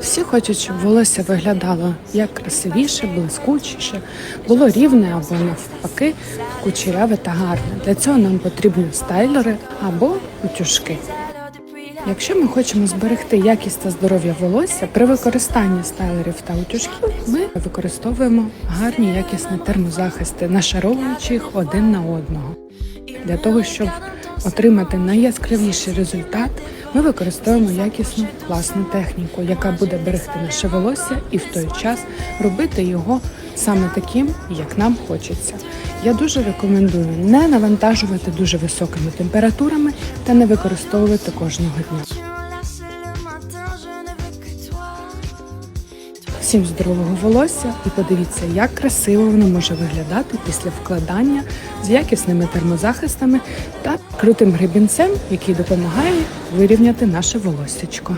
Всі хочуть, щоб волосся виглядало як красивіше, блискучіше, було рівне або навпаки кучеряве та гарне. Для цього нам потрібні стайлери або утюжки. Якщо ми хочемо зберегти якість та здоров'я волосся, при використанні стайлерів та утюжків ми використовуємо гарні якісні термозахисти, нашаровуючи їх один на одного. Для того, щоб отримати найяскравіший результат, ми використовуємо якісну класну техніку, яка буде берегти наше волосся і в той час робити його саме таким, як нам хочеться. Я дуже рекомендую не навантажувати дуже високими температурами та не використовувати кожного дня. Всім здорового волосся і подивіться, як красиво воно може виглядати після вкладання з якісними термозахистами та крутим гребінцем, який допомагає вирівняти наше волоссячко.